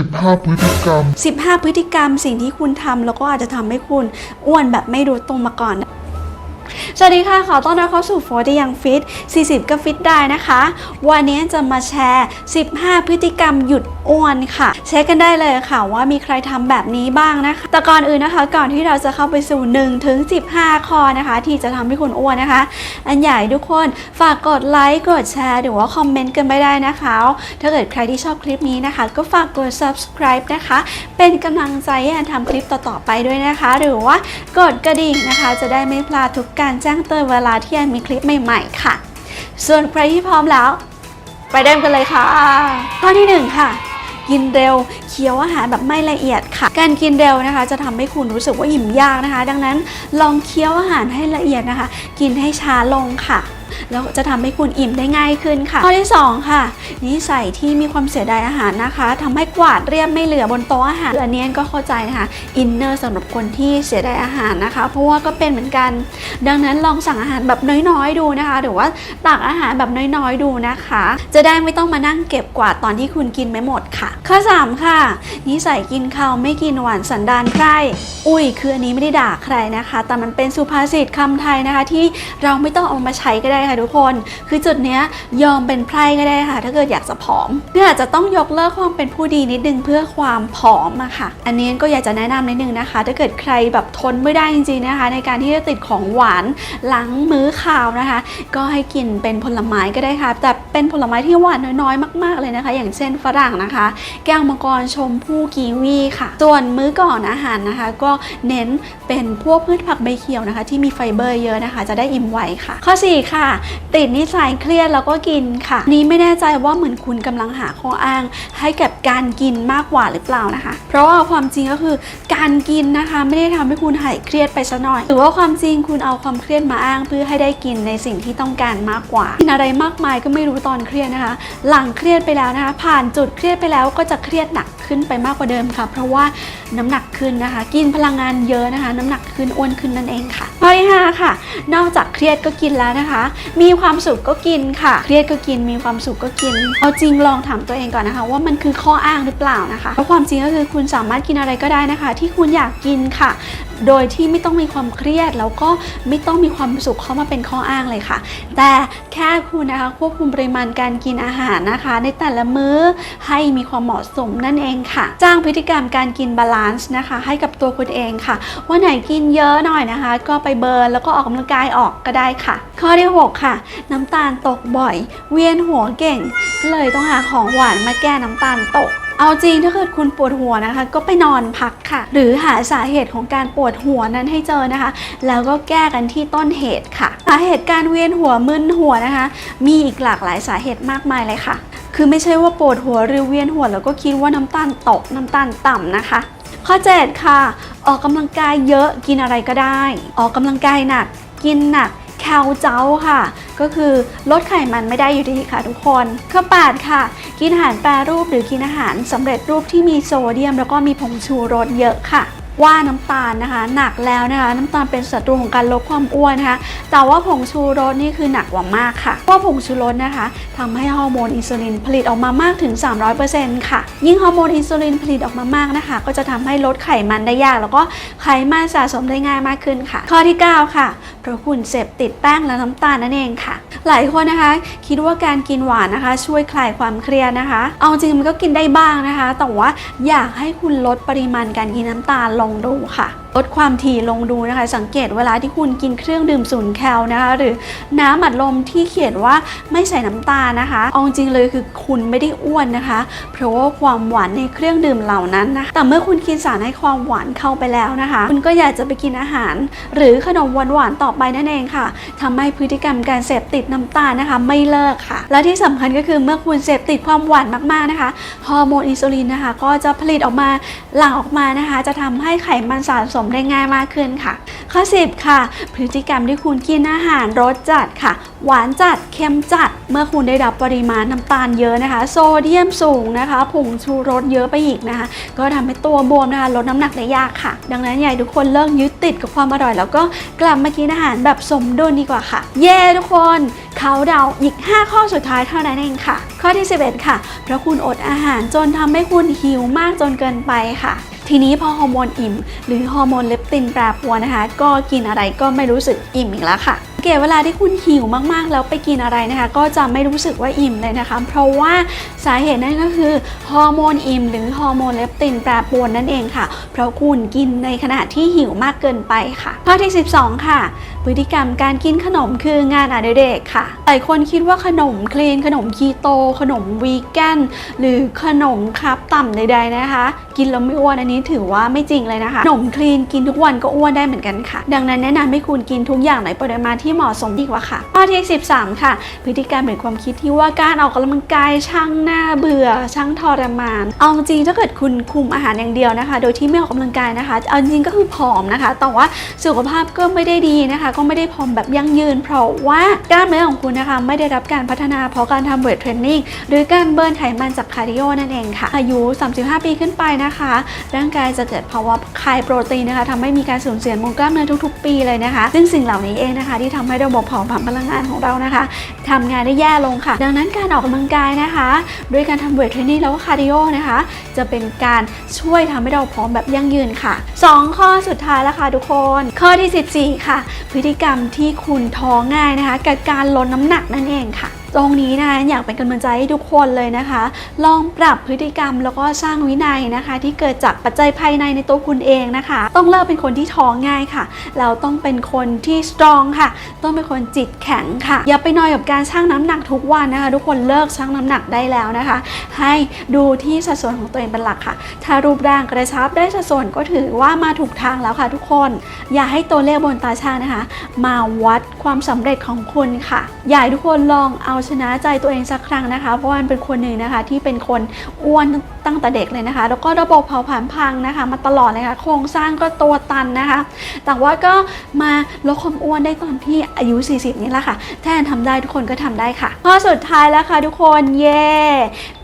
15 พฤติกรรม 15 พฤติกรรมสิ่งที่คุณทำแล้วก็อาจจะทำให้คุณอ้วนแบบไม่รู้ตรงมาก่อน สวัสดีค่ะ ขอต้อนรับเข้าสู่โฟร์ที่ยังฟิต 40 ก็ฟิตได้นะคะ วันนี้จะมาแชร์ 15 พฤติกรรมหยุดอ้วนค่ะ เช็คกันได้เลยค่ะว่ามีใครทำแบบนี้บ้างนะคะ แต่ก่อนอื่นนะคะ ก่อนที่เราจะเข้าไปสู่1ถึง15 ข้อนะคะ ที่จะทำให้คุณอ้วนนะคะ อันใหญ่ทุกคนฝากกดไลค์ กดแชร์หรือว่าคอมเมนต์กันไปได้นะคะ ถ้าเกิดใครที่ชอบคลิปนี้นะคะ ก็ฝากกด subscribe นะคะ เป็นกำลังใจให้ทำคลิปต่อๆไปด้วยนะคะ หรือว่ากดกระดิ่งนะคะ จะได้ไม่พลาดทุกการแจ้งเตือนเวลาที่แอนมีคลิปใหม่ๆค่ะ ส่วนใครที่พร้อมแล้ว ไปเริ่มกันเลยค่ะ ข้อที่หนึ่งค่ะ กินเร็วเคี้ยวอาหารแบบไม่ละเอียดค่ะ การกินเร็วนะคะ จะทำให้คุณรู้สึกว่าอิ่มยากนะคะ ดังนั้นลองเคี้ยวอาหารให้ละเอียดนะคะ กินให้ช้าลงค่ะ แล้วจะทำให้คุณอิ่มได้ง่ายขึ้นค่ะ ข้อที่ 2 ค่ะ นิสัยที่มีความเสียดายอาหารนะคะทำให้กวาดเรียบไม่เหลือบนโต๊ะอาหารอันนี้ก็เข้าใจนะคะอินเนอร์สำหรับคนที่เสียดายอาหารนะคะ เพราะว่าก็เป็นเหมือนกัน ดังนั้นลองสั่งอาหารแบบน้อยๆดูนะคะ หรือว่าตักอาหารแบบน้อยๆดูนะคะ จะได้ไม่ต้องมานั่งเก็บกวาดตอนที่คุณกินไม่หมดค่ะ ข้อ 3 ค่ะ นิสัยกินข้าวไม่กินหวานสันดานไพร่อุ้ยคืออันนี้ไม่ได้ด่าใครนะคะ แต่มันเป็นสุภาษิตคำไทยนะคะที่เราไม่ต้องเอามาใช้ก็ได้ค่ะทุกคน คือจุดเนี้ยยอมเป็นไพร่ก็ได้ค่ะ ถ้าเกิดอยากจะผอมเนี่ยอาจจะต้องยกเลิกความเป็นผู้ดีนิดนึงเพื่อความผอมอะค่ะ อันนี้ก็อยากจะแนะนำนิดนึงนะคะ ถ้าเกิดใครแบบทนไม่ได้จริงๆนะคะ ในการที่จะติดของหวานหลังมื้อข้าวนะคะ ก็ให้กินเป็นผลไม้ก็ได้ค่ะ แต่เป็นผลไม้ที่หวานน้อยๆ มาก ๆเลยนะคะ อย่างเช่นฝรั่งนะคะ แก้วมังกรชมพู่กีวีค่ะ ส่วนมื้อก่อนอาหารนะคะ ก็เน้นเป็นพวกพืชผักใบเขียวนะคะ ที่มีไฟเบอร์เยอะนะคะ จะได้อิ่มไวค่ะ ข้อ 4 ค่ะติดนิสัยเครียดแล้วก็กินค่ะ นี้ไม่แน่ใจว่าเหมือนคุณกำลังหาข้ออ้าง ให้กับการกินมากกว่าหรือเปล่านะคะ เพราะว่าความจริงก็คือการกินนะคะ ไม่ได้ทำให้คุณหายเครียดไปซะหน่อย หรือว่าความจริงคุณเอาความเครียดมาอ้างเพื่อให้ได้กินในสิ่งที่ต้องการมากกว่ากินอะไรมากมายก็ไม่รู้ตอนเครียดนะคะ หลังเครียดไปแล้วนะคะ ผ่านจุดเครียดไปแล้วก็จะเครียดหนักขึ้นไปมากกว่าเดิมค่ะ เพราะว่าน้ำหนักขึ้นนะคะ กินพลังงานเยอะนะคะ น้ำหนักขึ้นอ้วนขึ้นนั่นเองค่ะ ข้อที่ห้าค่ะ นอกจากเครียดก็กินแล้วนะคะ มีความสุขก็กินค่ะ เครียดก็กิน มีความสุขก็กิน เอาจริงลองถามตัวเองก่อนนะคะ ว่ามันคือข้ออ้างหรือเปล่านะคะเพราะความจริงก็คือคุณสามารถกินอะไรก็ได้นะคะ ที่คุณอยากกินค่ะ โดยที่ไม่ต้องมีความเครียด แล้วก็ไม่ต้องมีความสุขเข้ามาเป็นข้ออ้างเลยค่ะ แต่แค่คุณนะคะควบคุมปริมาณการกินอาหารนะคะ ในแต่ละมื้อให้มีความเหมาะสมนั่นเองค่ะ จ้างพฤติกรรมการกินบาลานซ์นะคะ ให้กับตัวคุณเองค่ะวันไหนกินเยอะหน่อยนะคะ ก็ไปเบิร์นแล้วก็ออกกำลังกายออกก็ได้ค่ะ ข้อที่ 6 ค่ะ น้ำตาลตกบ่อย เวียนหัวเก่ง ก็เลยต้องหาของหวานมาแก้น้ำตาลตก เอาจริงถ้าเกิดคุณปวดหัวนะคะ ก็ไปนอนพักค่ะ หรือหาสาเหตุของการปวดหัวนั้นให้เจอนะคะ แล้วก็แก้กันที่ต้นเหตุค่ะ สาเหตุการเวียนหัวมึนหัวนะคะ มีอีกหลากหลายสาเหตุมากมายเลยค่ะ คือไม่ใช่ว่าปวดหัวหรือเวียนหัว แล้วก็คิดว่าน้ำตาลตกน้ำตาลต่ำนะคะ ข้อ 7 ค่ะ ออกกำลังกายเยอะกินอะไรก็ได้ ออกกำลังกายหนักกินหนัก แคลเจ้าค่ะ ก็คือลดไขมันไม่ได้อยู่ดีค่ะทุกคนข้าวปาดค่ะ กินอาหารแปรรูปหรือกินอาหารสำเร็จรูปที่มีโซเดียม แล้วก็มีผงชูรสเยอะค่ะ ว่าน้ำตาลนะคะ หนักแล้วนะคะ น้ำตาลเป็นศัตรูของการลดความอ้วนนะคะ แต่ว่าผงชูรสนี่คือหนักกว่ามากค่ะเพราะผงชูรสนะคะทำให้ฮอร์โมนอินซูลินผลิตออกมามากถึง 300%ค่ะ ยิ่งฮอร์โมนอินซูลินผลิตออกมามากนะคะ ก็จะทำให้ลดไขมันได้ยาก แล้วก็ไขมันสะสมได้ง่ายมากขึ้นค่ะ ข้อที่ 9 ค่ะเพราะคุณเสพติดแป้งและน้ำตาลนั่นเองค่ะ หลายคนนะคะ คิดว่าการกินหวานนะคะ ช่วยคลายความเครียดนะคะ เอาจริงมันก็กินได้บ้างนะคะ แต่ว่าอยากให้คุณลดปริมาณการกินน้ำตาลลงดูค่ะ ลดความถี่ลงดูนะคะ สังเกตเวลาที่คุณกินเครื่องดื่มศูนย์แคลนะคะ หรือน้ำอัดลมที่เขียนว่าไม่ใส่น้ำตาลนะคะเอาจริงเลยคือคุณไม่ได้อ้วนนะคะ เพราะว่าความหวานในเครื่องดื่มเหล่านั้นนะคะแต่เมื่อคุณกินสารให้ความหวานเข้าไปแล้วนะคะ คุณก็อยากจะไปกินอาหาร หรือขนมหวานๆต่อไปนั่นเองค่ะทำให้พฤติกรรมการเสพติดน้ำตาลนะคะ ไม่เลิกค่ะ และที่สำคัญก็คือเมื่อคุณเสพติดความหวานมากๆนะคะฮอร์โมนอินซูลินนะคะ ก็จะผลิตออกมาหลั่งออกมานะคะ จะทำให้ไขมันสะสมได้ง่ายมากขึ้นค่ะ ข้อ 10 ค่ะ พฤติกรรมที่คุณกินอาหารรสจัดค่ะ หวานจัดเค็มจัด เมื่อคุณได้รับปริมาณน้ำตาลเยอะนะคะ โซเดียมสูงนะคะผงชูรสเยอะไปอีกนะคะ ก็ทำให้ตัวบวมนะคะลดน้ำหนักได้ยากค่ะ ดังนั้นอยากให้ทุกคนเลิกยึดติดกับความอร่อย แล้วก็กลับมากินอาหารแบบสมดุลดีกว่าค่ะ เย้ทุกคนเขาเดาอีก 5 ข้อสุดท้ายเท่านั้นเองค่ะ ข้อที่ 11 ค่ะเพราะคุณอดอาหารจนทำให้คุณหิวมากจนเกินไปค่ะ ทีนี้พอฮอร์โมนอิ่ม หรือฮอร์โมนเลปตินแปรปรวนนะคะ ก็กินอะไรก็ไม่รู้สึกอิ่มอีกแล้วค่ะ เกตเวลาที่คุณหิวมากๆ แล้วไปกินอะไรนะคะ ก็จะไม่รู้สึกว่าอิ่มเลยนะคะ เพราะว่าสาเหตุนั่นก็คือฮอร์โมนอิ่มหรือฮอร์โมนเลปตินแปรปรวนนั่นเองค่ะ เพราะคุณกินในขณะที่หิวมากเกินไปค่ะข้อที่ 12 ค่ะ พฤติกรรมการกินขนมคืองานอดิเรกค่ะหลายคนคิดว่าขนมคลีนขนมคีโต ขนมวีแกนหรือขนมครับต่ำใดๆนะคะ กินแล้วไม่อ้วนอันนี้ถือว่าไม่จริงเลยนะคะขนมคลีนกินทุกวันก็อ้วนได้เหมือนกันค่ะ ดังนั้นแนะนำให้คุณกินทุกอย่างในปริมาณที่เหมาะสมดีกว่าค่ะข้อที่13 ค่ะ พฤติกรรมหรือความคิดที่ว่าการออกกำลังกายช่างน่าเบื่อช่างทรมาน เอาจริงถ้าเกิดคุณคุมอาหารอย่างเดียวนะคะ โดยที่ไม่ออกกำลังกายนะคะ เอาจริงก็คือผอมนะคะ แต่ว่าสุขภาพก็ไม่ได้ดีนะคะ ก็ไม่ได้ผอมแบบยั่งยืน เพราะว่ากล้ามเนื้อของคุณนะคะ ไม่ได้รับการพัฒนาเพราะการทำเวทเทรนนิ่งหรือการเบิร์นไขมันจากคาร์ดิโอนั่นเองค่ะ อายุ 35 ปีขึ้นไปนะคะ ร่างกายจะเกิดภาวะคายโปรตีนนะคะทำให้มีการสูญเสียมวลกล้ามเนื้อทุกๆ ปีเลยนะคะ ซึ่งสิ่งเหล่านี้เองนะคะที่ทำให้ระบบเผาผลาญพลังงานของเรานะคะทำงานได้แย่ลงค่ะ ดังนั้นการออกกำลังกายนะคะ ด้วยการทำเวทเทรนนิ่งแล้วก็คาร์ดิโอนะคะ จะเป็นการช่วยทำให้เราพร้อมแบบยั่งยืนค่ะ 2 ข้อสุดท้ายแล้วค่ะทุกคน ข้อที่ 14 ค่ะ พฤติกรรมที่คุณท้องง่ายนะคะกับการลดน้ำหนักนั่นเองค่ะ ตรงนี้นะคะอยากเป็นกำลังใจให้ทุกคนเลยนะคะ ลองปรับพฤติกรรมแล้วก็สร้างวินัยนะคะ ที่เกิดจากปัจจัยภายในในตัวคุณเองนะคะ ต้องเลิกเป็นคนที่ท้องง่ายค่ะ เราต้องเป็นคนที่สตรองค่ะ ต้องเป็นคนจิตแข็งค่ะ อย่าไปนอยกับการชั่งน้ำหนักทุกวันนะคะ ทุกคนเลิกชั่งน้ำหนักได้แล้วนะคะ ให้ดูที่สัดส่วนของตัวเองเป็นหลักค่ะ ถ้ารูปร่างกระชับได้สัดส่วนก็ถือว่ามาถูกทางแล้วค่ะ ทุกคน อย่าให้ตัวเลขบนตาช่างนะคะ มาวัดความสำเร็จของคุณค่ะ อยากทุกคนลองเอาชนะใจตัวเองสักครั้งนะคะ เพราะว่ามันเป็นคนหนึ่งนะคะ ที่เป็นคนอ้วนตั้งแต่เด็กเลยนะคะ แล้วก็ระบบเผาผลาญพังนะคะ มาตลอดเลยค่ะโครงสร้างก็ตัวตันนะคะ แต่ว่าก็มาลดความอ้วนได้ตอนที่อายุ 40 นี่แหละค่ะถ้าทำได้ทุกคนก็ทำได้ค่ะ ข้อสุดท้ายแล้วค่ะทุกคนเย่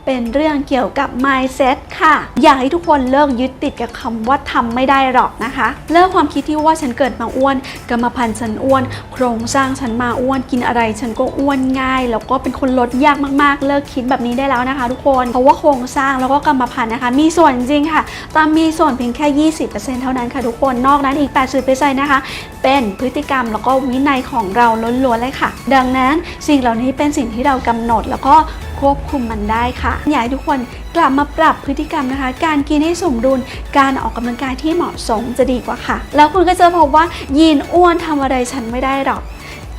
เป็นเรื่องเกี่ยวกับ mindset ค่ะ อยากให้ทุกคนเลิกยึดติดกับคำว่าทำไม่ได้หรอกนะคะ เลิกความคิดที่ว่าฉันเกิดมาอ้วน กรรมพันธุ์ฉันอ้วน โครงสร้างฉันมาอ้วน กินอะไรฉันก็อ้วนง่าย แล้วก็เป็นคนลดยากมากๆ เลิกคิดแบบนี้ได้แล้วนะคะ ทุกคน เพราะว่าโครงสร้างแล้วก็กรรมพันธุ์นะคะ มีส่วนจริงค่ะ ตามมีส่วนเพียงแค่ 20%เท่านั้นค่ะทุกคน นอกนั้นอีก 80%นะคะ เป็นพฤติกรรมแล้วก็วินัยของเราล้วนๆเลยค่ะ ดังนั้นสิ่งเหล่านี้เป็นสิ่งที่เรากำหนดแล้วก็ควบคุมมันได้ค่ะอยากให้ทุกคนกลับมาปรับพฤติกรรมนะคะ การกินให้สมดุล การออกกำลังกายที่เหมาะสมจะดีกว่าค่ะ แล้วคุณก็จะพบว่ายีนอ้วนทำอะไรฉันไม่ได้หรอก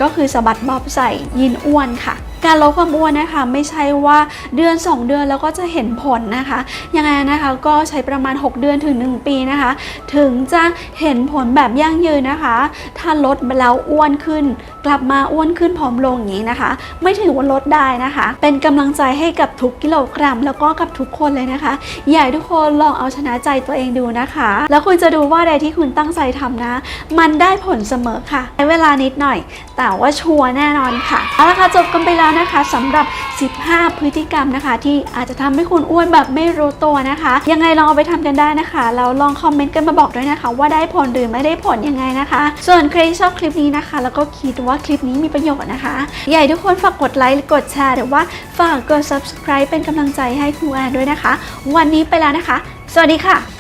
ก็คือสะบัดบอบใส่ยีนอ้วนค่ะการลดความอ้วนนะคะไม่ใช่ว่าเดือน 2 เดือนแล้วก็จะเห็นผลนะคะยังไงนะคะก็ใช้ประมาณ 6 เดือนถึง 1 ปีนะคะ ถึงจะเห็นผลแบบยั่งยืนนะคะ ถ้าลดแล้วอ้วนขึ้นกลับมาอ้วนขึ้นผอมลงอย่างนี้นะคะ ไม่ถือว่าลดได้นะคะ เป็นกำลังใจให้กับทุกกิโลกรัม แล้วก็กับทุกคนเลยนะคะ อยากให้ทุกคนลองเอาชนะใจตัวเองดูนะคะ แล้วคุณจะดูว่าอะไรที่คุณตั้งใจทำนะ มันได้ผลเสมอค่ะใช้เวลานิดหน่อย แต่ว่าชัวร์แน่นอนค่ะเอาละค่ะจบกันไปแล้วนะคะสำหรับ 15 พฤติกรรมนะคะ ที่อาจจะทำให้คุณอ้วนแบบไม่รู้ตัวนะคะ ยังไงลองเอาไปทำกันได้นะคะแล้วลองคอมเมนต์กันมาบอกด้วยนะคะ ว่าได้ผลหรือไม่ได้ผลยังไงนะคะ ส่วนใครชอบคลิปนี้นะคะ แล้วก็คิดว่าว่าคลิปนี้มีประโยชน์นะคะ ใหญ่ทุกคนฝากกดไลค์กดแชร์หรือว่าฝากกด subscribe เป็นกำลังใจให้ครูแอนด้วยนะคะ วันนี้ไปแล้วนะคะ สวัสดีค่ะ